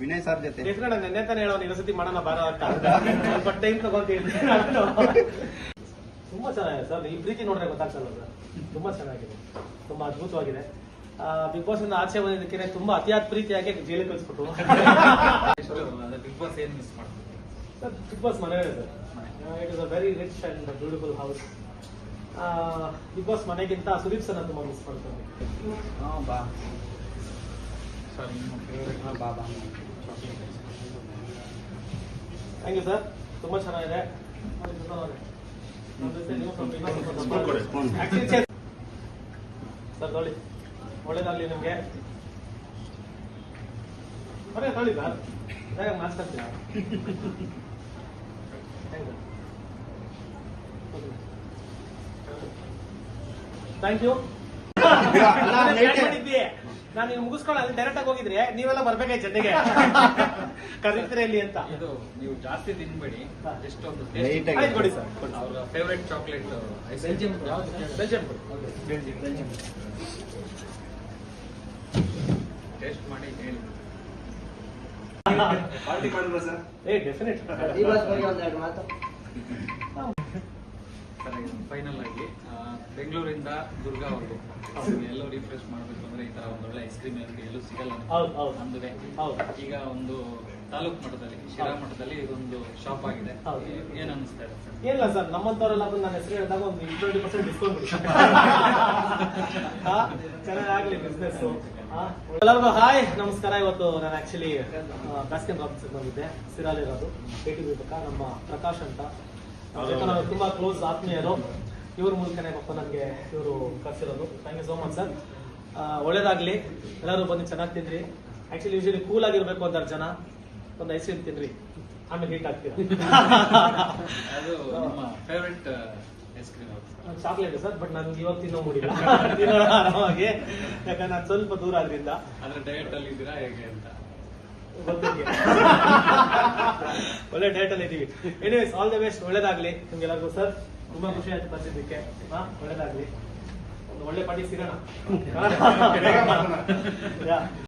Vinay sir ಜೊತೆ. Definite ನೆನ್ನೆ ತಾನೇ ಹೇಳೋನು ಇನ್ನೊಂದ್ಸತಿ ಮಾಡೋಣ ಬಾರ ಅಂತ. ಸ್ವಲ್ಪ ಟೈಮ್ ತಗೊಂತೀನಿ ತುಂಬಾ ಚೆನ್ನಾಗಿದೆ ಸರ್. ಈ ಪ್ರೀತಿ ನೋಡ್ರೆ ಗೊತ್ತಾಗ್ತಲ್ಲ ಸರ್. ತುಂಬಾ ಚೆನ್ನಾಗಿದೆ. ತುಂಬಾ ಅದ್ಭುತವಾಗಿದೆ. ಬಿಗ್ ಬಾಸ್ ಇಂದ ಆಚೆ ಬಂದಿದ್ದಕ್ಕೆ ತುಂಬಾ ಅತಿಯಾದ ಪ್ರೀತಿಯಾಗಿ ಜೈಲಿಗೆ ಕಳಿಸ್ಬಿಟ್ಟು ಬಿಗ್ ಬಾಸ್ ಏನ್ ಮಿಸ್ ಮಾಡ್ತೀವಿ ಸರ್. ಬಿಗ್ ಬಾಸ್ ಮನೆ. ಇದೆ sir it is a very rich and beautiful house big boss ಮನೆಗಿಂತ Sudeep sir ತುಂಬಾ ಮಿಸ್ ಮಾಡ್ತಾರೆ ಹಾ ಬಾ ಸರ್ ನಿಮ್ಮ ಫೇವರೇಟ್ ಹಾ ಬಾ ಬಾ ಥ್ಯಾಂಕ್ ಯು ಸರ್ ಚೆನ್ನಾಗಿದೆ ಸರ್ ನಿಮ್ಗೆ ಸರ್ ಥ್ಯಾಂಕ್ ಯು ನಾನು ನೀವು ಮುಗಿಸ್ಕೊಂಡು ಅಲ್ಲಿ ಡೈರೆಕ್ಟ್ ಆಗಿ ಹೋಗಿದ್ರೆ ನೀವೆಲ್ಲ ಬರ್ಬೇಕಾಯ್ತು ಜೊತೆಗೆ? ಕರೀತೀರ ಇಲ್ಲಿ ಅಂತ. ಇದು ನೀವು ಜಾಸ್ತಿ ತಿನ್ಬೇಡಿ ಜಸ್ಟ್ ಒಂದು Light ಆಗಿ. ಕೊಡಿ ಸರ್. ಅವ್ರ favourite chocolate Belgium Belgium taste ಮಾಡಿ ಹೇಳಿ. ಪಾರ್ಟಿ ಮಾಡಿದ್ರು ಸರ್? ಏ ಡೆಫಿನೆಟ್ ಫೈನಲ್ ಆಗಿ ಬೆಂಗಳೂರಿಂದ ದುರ್ಗಾವರೆಗೂ ಎಲ್ಲೋ ರಿಫ್ರೆಶ್ ಮಾಡಬೇಕು ಅಂದ್ರೆ ಈ ತರ ಒಂದು ಒಳ್ಳೆ ಐಸ್ ಕ್ರೀಮ್ ಏನಕ್ಕೆ ಎಲ್ಲೂ ಸಿಗಲ್ಲ ಹೌದು, ಹೌದು. ನಮ್ದುವೆ ಹೌದು. ಈಗ ಒಂದು ತಾಲೂಕ್ ಮಟ್ಟದಲ್ಲಿ ಶಿರಾ ಮಟ್ಟದಲ್ಲಿ ಇದೊಂದು ಶಾಪ್ ಆಗಿದೆ. ಏನ್ ಅನಿಸ್ತಾ ಇದೆ ಸರ್? ಏನಿಲ್ಲ ಸರ್ ನಮ್ಮಂತವರೆಲ್ಲ ಬಂದು ನನ್ನ ಹೆಸರು ಹೇಳಿದಾಗ ಒಂದು ಟ್ವೆಂಟಿ ಪರ್ಸೆಂಟ್ ಡಿಸ್ಕೌಂಟ್ ಚೆನ್ನಾಗಾಗ್ಲಿ ಬಿಸ್ನೆಸ್ ಎಲ್ಲರಿಗೂ ಹಾಯ್ ನಮಸ್ಕಾರ. ಇವತ್ತು ನಾನು ಆಕ್ಚುಲಿ ಬ್ಯಾಸ್ಕೆನ್ ರಾಬಿನ್ಸ್ ಬಂದಿದ್ದೆ. ಸಿರಾಲಿರೋದು ಭೇಟಿ ಬೀಳ್ಬೇಕ ನಮ್ಮ ಪ್ರಕಾಶ್ ಅಂತ. ನಾವು ತುಂಬಾ ಕ್ಲೋಸ್ ಆತ್ಮೀಯರು ಇವ್ರ ಮೂಲಕನೇ ಪಾಪ ನನಗೆ ಇವರು ಕರ್ಸಿರೋದು. Thank you so much sir ಒಳ್ಳೇದಾಗ್ಲಿ. ಎಲ್ಲರೂ ಬಂದು ಚೆನ್ನಾಗಿ ತಿನ್ರಿ. ಆಕ್ಚುಲಿ ಯೂಶಲಿ ಕೂಲ್ ಆಗಿರ್ಬೇಕು ಅಂತಾರೆ ಜನ ಒಂದು ಐಸ್ ಕ್ರೀಮ್ ತಿನ್ರಿ. ಆಮೇಲೆ ಹೀಟ್ ಆಗ್ತೀರಾ favourite ice cream chocolate sir but ನನ್ಗೆ ಇವಾಗ ತಿನ್ನೋ ಮೂಡಿಲ್ಲ ಆರಾಮಾಗಿ. ಯಾಕಂದ್ರೆ ನಾನು ಸ್ವಲ್ಪ ದೂರ ಆದ್ರಿಂದ. ಅಂದ್ರೆ ಡಯಟ್ ಅಲ್ಲಿ ಇದ್ದೀರಾ ಹೇಗೆ ಅಂತ. ಒಳ್ಳೆ ಡೇಟ್ ಅಲ್ಲಿ ಇದೀವಿ. ಎನಿವೇಸ್ ಆಲ್ ದ ಬೆಸ್ಟ್ ಒಳ್ಳೇದಾಗ್ಲಿ. ನಿಮ್ಗೆಲ್ಲರಿಗೂ ಸರ್ ತುಂಬಾ ಖುಷಿ ಆಯ್ತು ಬರ್ತಿದ್ದಕ್ಕೆ ಹಾ ಒಳ್ಳೇದಾಗ್ಲಿ. ಒಂದು ಒಳ್ಳೆ ಪಾರ್ಟಿ ಸಿಗೋಣ.